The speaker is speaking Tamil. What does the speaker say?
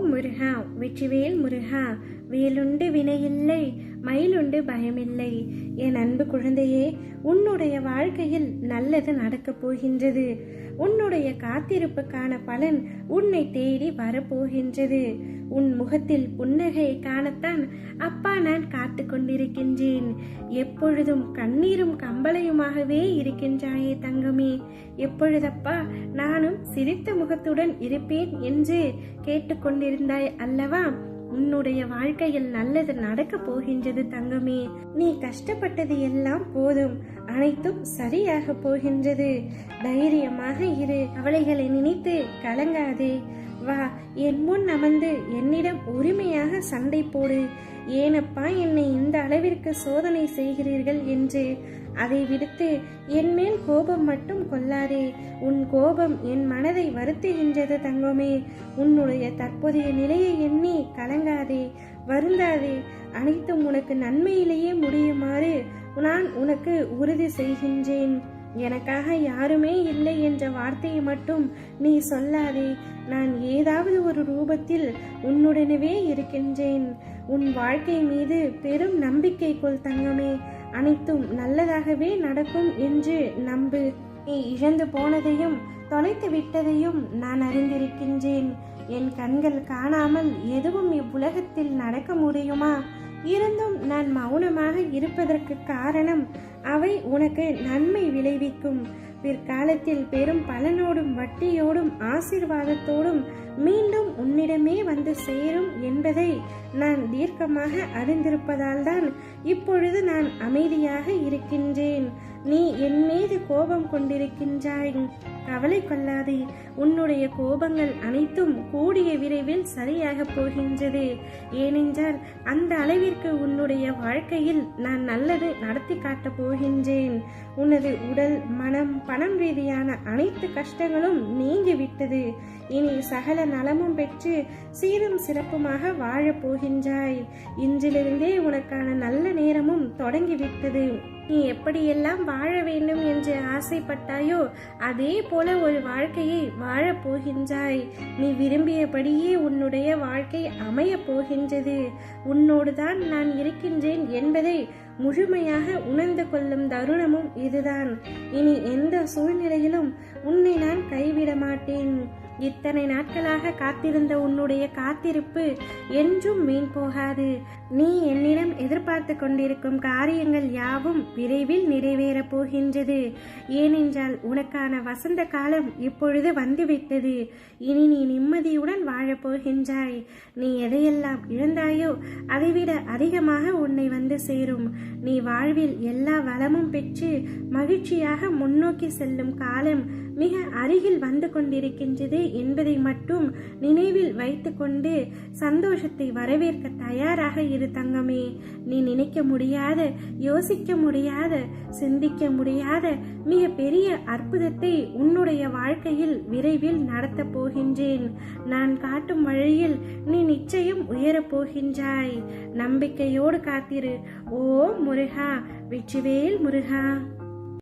ஓம் முருகா வெற்றிவேல் முருகா வேலுண்டு வினையில்லை மயிலுண்டு பயமில்லை. என் அன்பு குழந்தையே உன்னுடைய வாழ்க்கையில் நல்லது நடக்கப் போகின்றது. உன்னுடைய காத்திருப்புக்கான பலன் உன்னை தேடி வரப்போகின்றது. உன் முகத்தில் புன்னகையை காணத்தான் அப்பா நான் காத்து கொண்டிருக்கின்றேன் எப்பொழுதும் கண்ணீரும் கம்பளையுமாகவே இருக்கின்றாயே தங்கமே. எப்பொழுதப்பா நானும் சிரித்த முகத்துடன் இருப்பேன் என்று கேட்டுக்கொண்டிருந்தாய் அல்லவா? உன்னுடைய வாழ்க்கையில் நல்லது நடக்க போகின்றது தங்கமே. நீ கஷ்டப்பட்டது எல்லாம் போதும். அனைத்தும் சரியாக போகின்றது. தைரியமாக இரு. அவளைகளை நினைத்து கலங்காதே. வா என் முன் அமர்ந்து என்னிடம் உரிமையாக சண்டை போடு. ஏனப்பா என்னை இந்த அளவிற்கு சோதனை செய்கிறீர்கள் என்று. அதை விடுத்து என் மேல் கோபம் மட்டும் கொள்ளாதே. உன் கோபம் என் மனதை வருத்துகின்றது தங்கமே. உன்னுடைய தற்போதைய நிலையை எண்ணி கலங்காதே. வருந்தாதே. அனைத்தும் உனக்கு நன்மையிலேயே முடியுமாறு நான் உனக்கு உறுதி செய்கின்றேன். எனக்காக யாருமே இல்லை என்ற வார்த்தையை மட்டும் நீ சொல்லாதே. நான் ஏதாவது ஒரு ரூபத்தில் உன்னுடனவே இருக்கின்றேன். உன் வாழ்க்கை மீது பெரும் நம்பிக்கை கொள் தங்கமே. அனைத்தும் நல்லதாகவே நடக்கும் என்று நம்பு. நீ இழந்து போனதையும் தொலைத்து விட்டதையும் நான் அறிந்திருக்கின்றேன். என் கண்கள் காணாமல் எதுவும் இவ்வுலகத்தில் நடக்க முடியுமா? இருந்தும் நான் மௌனமாக இருப்பதற்கு காரணம் அவை உனக்கு நன்மை விளைவிக்கும். பிற்காலத்தில் பெரும் பலனோடும் வட்டியோடும் ஆசீர்வாதத்தோடும் மீண்டும் உன்னிடமே வந்து சேரும் என்பதை நான் தீர்க்கமாக அறிந்திருப்பதால் தான் இப்பொழுது நான் அமைதியாக இருக்கின்றேன். நீ என் மீது கோபம் கொண்டிருக்கின்றாய். கவலை கொள்ளாதே. உன்னுடைய கோபங்கள் அனைத்தும் கூடிய விரைவில் சரியாக போகின்றது. ஏனென்றால் அந்த அளவிற்கு உன்னுடைய வாழ்க்கையில் நான் நல்லது நடத்தி காட்டப் போகின்றேன். உனது உடல் மனம் பணம் ரீதியான அனைத்து கஷ்டங்களும் நீங்கிவிட்டது இனி சகல நலமும் பெற்று சீரும் சிறப்புமாக வாழப் போகின்றாய். இன்றிலிருந்தே உனக்கான நல்ல நேரமும் தொடங்கிவிட்டது நீ எப்படியெல்லாம் வாழ வேண்டும் ஆசைப்பட்டாயோ? அதே போல ஒரு வாழ்க்கையை வாழப் போகின்றாய். நீ விரும்பியபடியே உன்னுடைய வாழ்க்கை அமையப் போகின்றது. உன்னோடுதான் நான் இருக்கின்றேன் என்பதை முழுமையாக உணர்ந்து கொள்ளும் தருணமும் இதுதான். இனி எந்த சூழ்நிலையிலும் உன்னை நான் கைவிட மாட்டேன் இத்தனை நாட்களாக காத்திருந்த உன்னுடைய காத்திருப்பு என்றும் வீண் போகாது. நீ என்னிடம் எதிர்பார்த்து கொண்டிருக்கும் காரியங்கள் யாவும் விரைவில் நிறைவேறப் போகின்றது. ஏனென்றால் உனக்கான வசந்த காலம் இப்பொழுது வந்துவிட்டது. இனி நீ நிம்மதியுடன் வாழப்போகின்றாய் நீ எதையெல்லாம் இழந்தாயோ அதைவிட அதிகமாக உன்னை வந்து சேரும். நீ வாழ்வில் எல்லா வளமும் பெற்று மகிழ்ச்சியாக முன்னோக்கி செல்லும் காலம் மிக அருகில் வந்து கொண்டிருக்கின்றது என்பதை மட்டும் நினைவில் வைத்துக்கொண்டு சந்தோஷத்தை வரவேற்க தயாராக இரு தங்கமே. நீ நினைக்க முடியாத யோசிக்க முடியாத சிந்திக்க முடியாத மிக பெரிய அற்புதத்தை உன்னுடைய வாழ்க்கையில் விரைவில் நடத்தப் போகின்றேன். நான் காட்டும் வழியில் நீ நிச்சயம் உயரப் போகின்றாய். நம்பிக்கையோடு காத்திரு. ஓ முருகா வெற்றிவேல் முருகா.